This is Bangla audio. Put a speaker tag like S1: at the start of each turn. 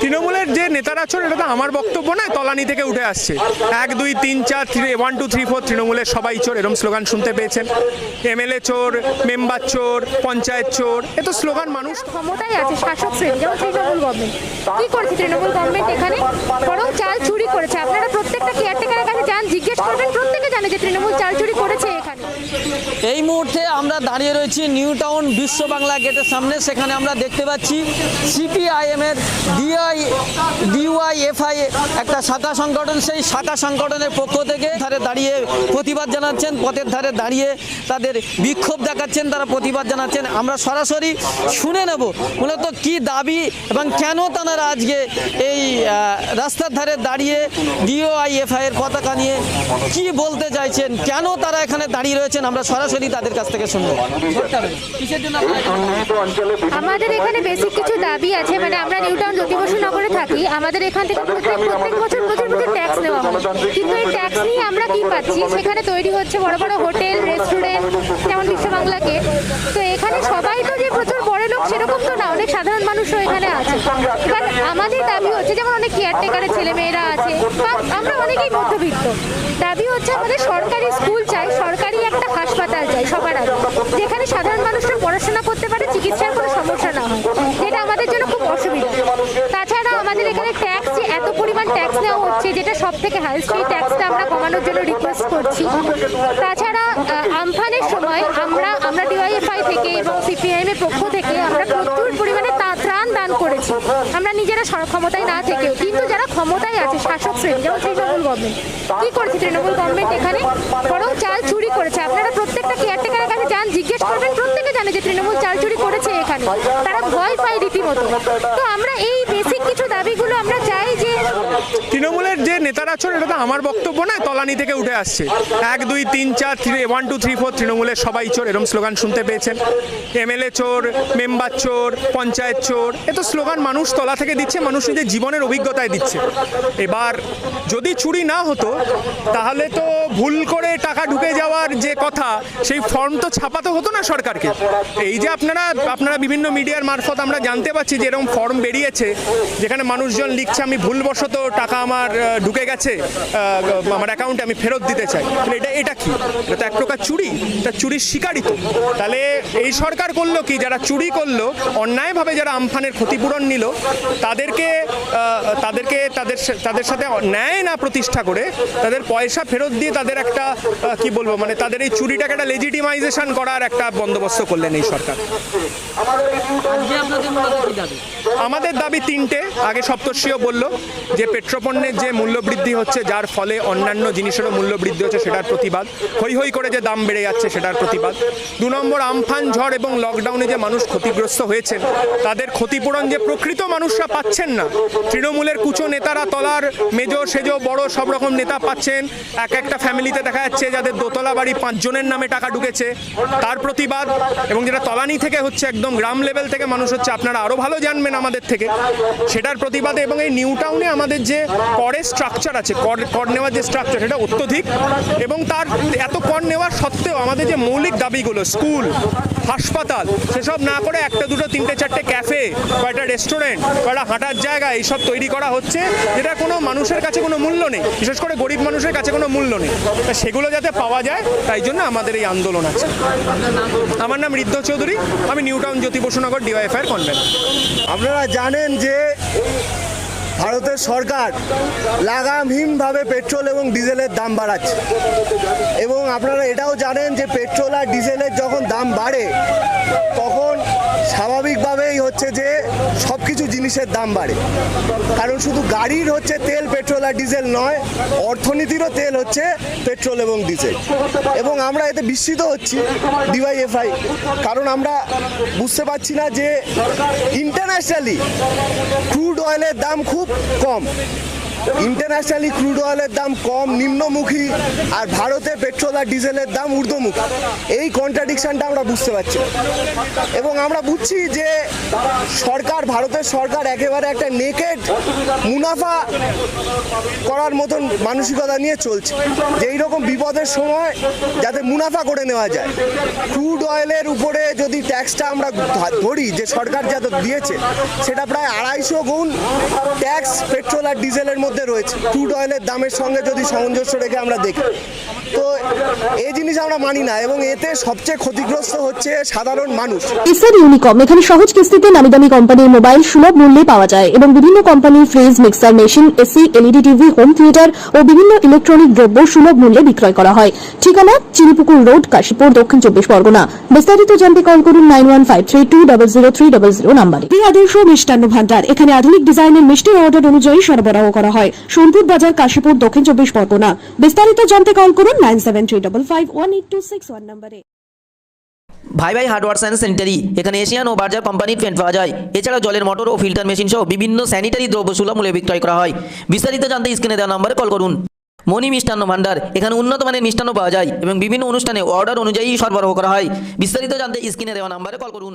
S1: তৃণমূলের যে নেতারা আছেন, এটা তো আমার বক্তব্য নয়, তলানি থেকে উঠে আসছে। এক, দুই, তিন, চার, three one two three four তৃণমূলের সবাই চোর, এরম স্লোগান শুনতে পেয়েছেন। এমএলএ চোর, মেম্বার চোর, পঞ্চায়েত চোর, এ তো স্লোগান মানুষ।
S2: ক্ষমতায় আছে, শাসক শ্রেণি, যেমন তৃণমূল গভর্নমেন্ট কি করেছে তৃণমূল গভর্নমেন্ট এখানে? বরং চাল চুরি করেছে। আপনারা প্রত্যেকটা কেয়ারটেকারের কাছে যান, জিজ্ঞেস করবেন, প্রত্যেকে জানে যে তৃণমূল চাল চুরি এখানে
S3: এই মুহূর্তে আমরা দাঁড়িয়ে রয়েছি নিউ টাউন বিশ্ব বাংলা গেটের সামনে। সেখানে আমরা দেখতে পাচ্ছি সিপিআইএম এর ডিআই, ডিওয়াইএফআই একটা শাখা সংগঠন। সেই শাখা সংগঠনের পক্ষ থেকে ধারে দাঁড়িয়ে প্রতিবাদ জানাচ্ছেন, পথের ধারে দাঁড়িয়ে তাদের বিক্ষোভ দেখাচ্ছেন, তারা প্রতিবাদ জানাচ্ছেন। আমরা সরাসরি শুনে নেব মূলত কি দাবি এবং কেন তারা আজকে এই রাস্তার ধারে দাঁড়িয়ে ডিওআইএফআই এর পতাকা নিয়ে কি বলতে চাইছেন? কেন তারা এখানে দাঁড়িয়ে রয়েছেন? আমরা সরাসরি তাদের কাছ থেকে শুনব?
S2: আমাদের এখানে বেসিক কিছু দাবি আছে মানে আমরা নিউ টাউন জ্যোতিবসু নগরে থাকি, আমাদের এখান থেকে প্রত্যেক বছর প্রচুর প্রচুর ট্যাক্স নেওয়া হয়। কিন্তু এই ট্যাক্স নিয়ে আমরা কি পাচ্ছি? সেখানে তৈরি হচ্ছে বড় বড় হোটেল রেস্টুরেন্ট যেমন বিশ্ব বাংলা গেট তো এখানে সবাই তো যে প্রচুর বড় লোক, সেরকম তো না, অনেক সাধারণ মানুষও এখানে আছে। এবার আমাদের দাবি হচ্ছে, যেমন অনেক কেয়ারটেকারের ছেলে মেয়েরা আছে, বা আমরা অনেকেই মধ্যবিত্ত। দাবি হচ্ছে আমাদের সরকারি স্কুল চাই সরকারি একটা হাসপাতাল চাই সবার আগে যেখানে সাধারণ মানুষরা পড়াশোনা করতে পারে, চিকিৎসার কোনো সমস্যা না হয়। যেটা আমাদের জন্য খুব অসুবিধা। তাছাড়া আমাদের এখানে ট্যাক্স যে এত পরিমাণ ট্যাক্স নেওয়া হচ্ছে, যেটা সব থেকে হাই সেই ট্যাক্সটা আমরা কমানোর জন্য রিকোয়েস্ট করছি। তাছাড়া আমফানের সময় আমরা আমরা ডিওয়াইএফআই থেকে এবং সিপিআইএম এর পক্ষ থেকে আমরা প্রচুর পরিমাণে ত্রাণ দান করেছি। আমরা নিজেরা ক্ষমতায় না থেকেও, কিন্তু যারা ক্ষমতায় আছে, শাসক শ্রেণি, যেমন তৃণমূল গভর্নমেন্ট কি করেছে তৃণমূল গভর্নমেন্ট এখানে? বরং চুরি করেছে আপনারা প্রত্যেকটা কেয়ারটেকারের কাছে যান জিজ্ঞেস করবেন, প্রত্যেকে জানে যে তৃণমূল চাল চুরি করেছে এখানে। তারা ভয় পায় রীতিমতো। তো আমরা এই বেসিক কিছু দাবিগুলো আমরা চাই যে
S1: তৃণমূলের নেতারা আছেন, এটা তো আমার বক্তব্য নয়, তলানি থেকে উঠে আসছে। এক, দুই, তিন, চার, three one two three four তৃণমূলের সবাই চোর, এরম স্লোগান শুনতে পেয়েছেন। এমএলএ চোর, মেম্বার চোর, পঞ্চায়েত চোর, এ তো স্লোগান মানুষ তলা থেকে দিচ্ছে, মানুষ নিজের জীবনের অভিজ্ঞতায় দিচ্ছে। এবার যদি চুরি না হতো, তাহলে তো ভুল করে টাকা ঢুকে যাওয়ার যে কথা, সেই ফর্ম তো ছাপাতে হতো না সরকারকে। এই যে আপনারা আপনারা বিভিন্ন মিডিয়ার মারফত আমরা জানতে পারছি যে এরকম ফর্ম বেরিয়েছে, যেখানে মানুষজন লিখছে, আমি ভুলবশত টাকা আমার ঢুকে গেছে আমার অ্যাকাউন্টে আমি ফেরত দিতে চাই। এটা এটা কি? এটা তো এক প্রকার চুরি এটা চুরির শিকারই তো। তাহলে এই সরকার করল কি? যারা চুরি করল অন্যায়ভাবে যারা আমফানের ক্ষতিপূরণ নিল তাদেরকে তাদেরকে তাদের তাদের সাথে ন্যায় না প্রতিষ্ঠা করে তাদের পয়সা ফেরত দিয়ে তাদের একটা কি বলব মানে তাদের এই চুরিটাকে একটা লেজিটিমাইজেশন করার একটা বন্দোবস্ত করলেন এই সরকার। আমাদের দাবি তিনটে। আগে সপ্তর্ষিও বলল যে পেট্রোপণ্যের যে মূল্যবৃদ্ধি হচ্ছে, যার ফলে অন্যান্য জিনিসেরও মূল্যবৃদ্ধি হচ্ছে, সেটার প্রতিবাদ। হই হই করে যে দাম বেড়ে যাচ্ছে, সেটার প্রতিবাদ। দু নম্বর, আমফান, ঝড় এবং লকডাউনে যে মানুষ ক্ষতিগ্রস্ত হয়েছেন, তাদের ক্ষতিপূরণ যে প্রকৃত মানুষরা পাচ্ছেন না। তৃণমূলের কুচো নেতারা, তলার মেজো সেজো বড় সব রকম নেতা পাচ্ছেন। এক একটা ফ্যামিলিতে দেখা যাচ্ছে যাদের দোতলা বাড়ি পাঁচজনের নামে টাকা ঢুকেছে, তার প্রতিবাদ। এবং যেটা তলানি থেকে হচ্ছে, একদম গ্রাম লেভেল থেকে মানুষ হচ্ছে, আপনারা আরও ভালো জানবেন আমাদের থেকে। সেটার প্রতিবাদে এবং এই নিউ টাউনে আমাদের যে করের স্ট্রাকচার আছে, কর কর নেওয়ার যে স্ট্রাকচার সেটা অত্যধিক। এবং তার এত কর নেওয়ার সত্ত্বেও আমাদের যে মৌলিক দাবিগুলো, স্কুল, হাসপাতাল, সেসব না করে একটা দুটো, তিনটে, চারটে ক্যাফে কয়টা রেস্টুরেন্ট কয়টা হাঁটার জায়গা, এইসব তৈরি করা হচ্ছে, যেটা কোনো মানুষের কাছে কোনো মূল্য নেই। বিশেষ করে গরিব মানুষের কাছে কোনো মূল্য নেই। তা সেগুলো যাতে পাওয়া যায়, তাই জন্য আমাদের এই আন্দোলন আছে। আমার নাম ঋদ্ধ চৌধুরী, আমি নিউ টাউন জ্যোতি বসুনগর ডিওয়াইফআইয়ের কনভেনার
S4: আপনারা জানেন যে ভারতের সরকার লাগামহীনভাবে পেট্রোল এবং ডিজেলের দাম বাড়াচ্ছে। এবং আপনারা এটাও জানেন যে পেট্রোল আর ডিজেলের যখন দাম বাড়ে, তখন স্বাভাবিকভাবেই হচ্ছে যে সব কিছু জিনিসের দাম বাড়ে। কারণ শুধু গাড়ির হচ্ছে তেল পেট্রোল আর ডিজেল নয়, অর্থনীতিরও তেল হচ্ছে পেট্রোল এবং ডিজেল। এবং আমরা এতে বিস্মিত হচ্ছি ডিওয়াইএফআই। কারণ আমরা বুঝতে পারছি না যে ইন্টারন্যাশনালি ক্রুড অয়েলের দাম খুব কম ইন্টারন্যাশনালি ক্রুড অয়েলের দাম কম, নিম্নমুখী, আর ভারতে পেট্রোল আর ডিজেলের দাম ঊর্ধ্বমুখী। এই কন্ট্রাডিকশনটা আমরা বুঝতে পারছি। এবং আমরা বুঝছি যে সরকার, ভারতের সরকার একেবারে একটা নেকেড মুনাফা করার মতন মানসিকতা নিয়ে চলছে, যে এইরকম বিপদের সময় যাতে মুনাফা করে নেওয়া যায়। ক্রুড অয়েলের উপরে যদি ট্যাক্সটা আমরা ধরি, যে সরকার যা দিয়েছে, সেটা প্রায় আড়াইশো গুণ ট্যাক্স পেট্রোল আর ডিজেলের মধ্যে রয়েছে। ক্রুড অয়েলের দামের সঙ্গে যদি সামঞ্জস্য রেখে আমরা দেখি তো এই জিনিস আমরা মানি না এবং এতে সবচেয়ে ক্ষতিগ্রস্ত হচ্ছে সাধারণ মানুষ।
S5: এসআর ইউনিকম এখানে সহজ কিস্তিতে নামি দামি কোম্পানির মোবাইল সুলভ মূল্যে পাওয়া যায় এবং বিভিন্ন কোম্পানির fridge mixer machine AC LED TV home theatre ও বিভিন্ন ইলেকট্রনিক দ্রব্য সুলভ মূল্যে বিক্রয় করা হয়। ঠিকানা চিনিপুকুর রোড কাশীপুর দক্ষিণ চব্বিশ পরগনা। বিস্তারিত জানতে কল করুন nine one five three two double zero three double zero নাম্বারে। প্রিয় আদর্শ মিষ্টান্ন ভান্ডার এখানে আধুনিক ডিজাইনের মিষ্টির অর্ডার অনুযায়ী সরবরাহ করা হয়। সোনপুর বাজার, কাশীপুর, দক্ষিণ চব্বিশ পরগনা। বিস্তারিত জানতে কল করুন nine five one two six নাম্বারে
S6: ভাই ভাই হার্ডওয়ার অ্যান্ড স্যানিটারি এখানে এশিয়ান ও বার্জার কোম্পানির পেন্ট পাওয়া যায়। এছাড়া জলের মোটর ও ফিল্টার মেশিন সহ বিভিন্ন স্যানিটারি দ্রব্য সুলভ মূল্যে বিক্রয় করা হয়। বিস্তারিত জানতে স্ক্রিনে দেওয়া নম্বরে কল করুন। মণি মিষ্টান্ন ভান্ডার। এখানে উন্নত মানের মিষ্টান্ন পাওয়া যায় এবং বিভিন্ন অনুষ্ঠানে অর্ডার অনুযায়ী সরবরাহ করা হয়। বিস্তারিত জানতে স্ক্রিনে দেওয়া নম্বরে কল করুন।